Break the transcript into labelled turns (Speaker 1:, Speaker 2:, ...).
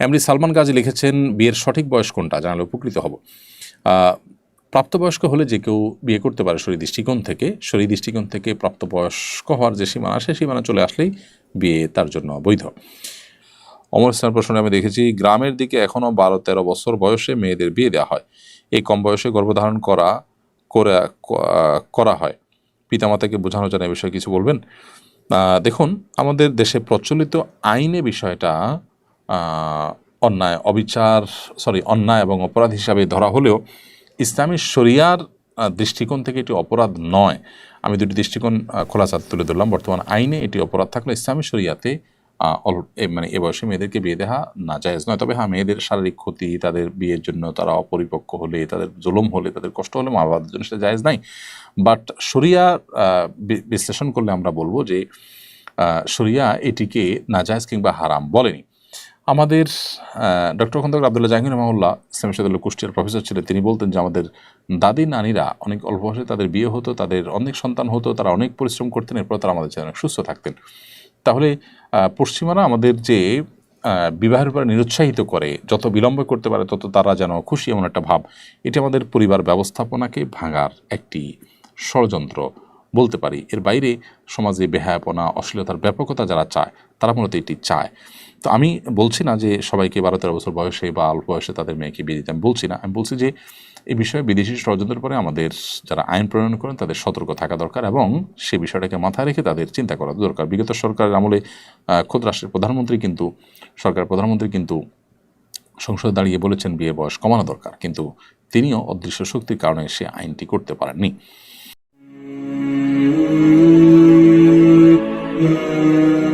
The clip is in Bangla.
Speaker 1: এমডি সালমান গাজী লিখেছেন, বিয়ের সঠিক বয়স কোনটা? জানালে উপকৃত হব। প্রাপ্তবয়স্ক হলে যে কেউ বিয়ে করতে পারে শরীর দৃষ্টিকোণ থেকে, শরীর দৃষ্টিকোণ থেকে প্রাপ্তবয়স্ক হওয়ার যে সীমানা সে সীমানা চলে আসলেই বিয়ে তার জন্য অবৈধ। অমর ইসলাম প্রশ্নে আমি দেখেছি, গ্রামের দিকে এখনও বারো তেরো বছর বয়সে মেয়েদের বিয়ে দেওয়া হয়। এই কম বয়সে গর্ভধারণ করা, করে করা হয়। পিতামাতাকে বোঝানো এই বিষয়ে কিছু বলবেন? দেখুন, আমাদের দেশে প্রচলিত আইনে বিষয়টা অন্যায় অবিচার সরি অন্যায় এবং অপরাধ হিসাবে ধরা হলেও ইসলামী শরিয়ার দৃষ্টিকোণ থেকে এটি অপরাধ নয়। আমি দুটি দৃষ্টিকোণ আহ, খোলাসা তুলে ধরলাম। বর্তমান আইনে এটি অপরাধ থাকলে ইসলামী শরিয়াতে মানে এ বয়সে মেয়েদেরকে বিয়ে দেওয়া না জায়েজ নয়। তবে হ্যাঁ মেয়েদের শারীরিক ক্ষতি তাদের বিয়ের জন্য তারা অপরিপক্ক হলে তাদের জুলুম হলে তাদের কষ্ট হলে মা বাবার জন্য সেটা জায়েজ নাই। বাট শরিয়া বিশ্লেষণ করলে আমরা বলব যে শরিয়া এটিকে নাজায়জ কিংবা হারাম বলেনি। আমাদের ডক্টর খন্দকার আবদুল্লাহ জাহাঙ্গীর রহমাউল্লাহ ইসলাম সাদুল্লাহ কুষ্টিয়ার প্রফেসর ছিলেন। তিনি বলতেন যে, আমাদের দাদি নানিরা অনেক অল্প বয়সে তাদের বিয়ে হতো, তাদের অনেক সন্তান হতো, তারা অনেক পরিশ্রম করতেন, এরপর তারা আমাদের অনেক সুস্থ থাকতেন। তাহলে পশ্চিমারা আমাদের যে বিবাহের উপরে নিরুৎসাহিত করে, যত বিলম্ব করতে পারে, তত তারা যেন খুশি, এমন একটা ভাব। এটি আমাদের পরিবার ব্যবস্থাপনাকে ভাঙার একটি ষড়যন্ত্র। বলতে পারি। এর বাইরে সমাজে বেহায়াপনা, অশ্লীলতার ব্যাপকতা যারা চায়, তারা মূলত এটি চায়। তো আমি বলছি না যে সবাইকে বারো তেরো বছর বয়সে বা অল্প বয়সে তাদের মেয়েকে বিয়ে দিতে, আমি বলছি না। আমি বলছি যে এই বিষয়ে বিদেশি ষড়যন্ত্রের পরে আমাদের যারা আইন প্রণয়ন করেন, তাদের সতর্ক থাকা দরকার এবং সে বিষয়টাকে মাথায় রেখে তাদের চিন্তা করা দরকার। বিগত সরকারের আমলে খোদ রাষ্ট্রের প্রধানমন্ত্রী কিন্তু, সরকার প্রধানমন্ত্রী কিন্তু সংসদে দাঁড়িয়ে বলেছেন, বিয়ে বয়স কমানো দরকার। কিন্তু তিনিও অদৃশ্য শক্তির কারণে সে আইনটি করতে পারেননি। Música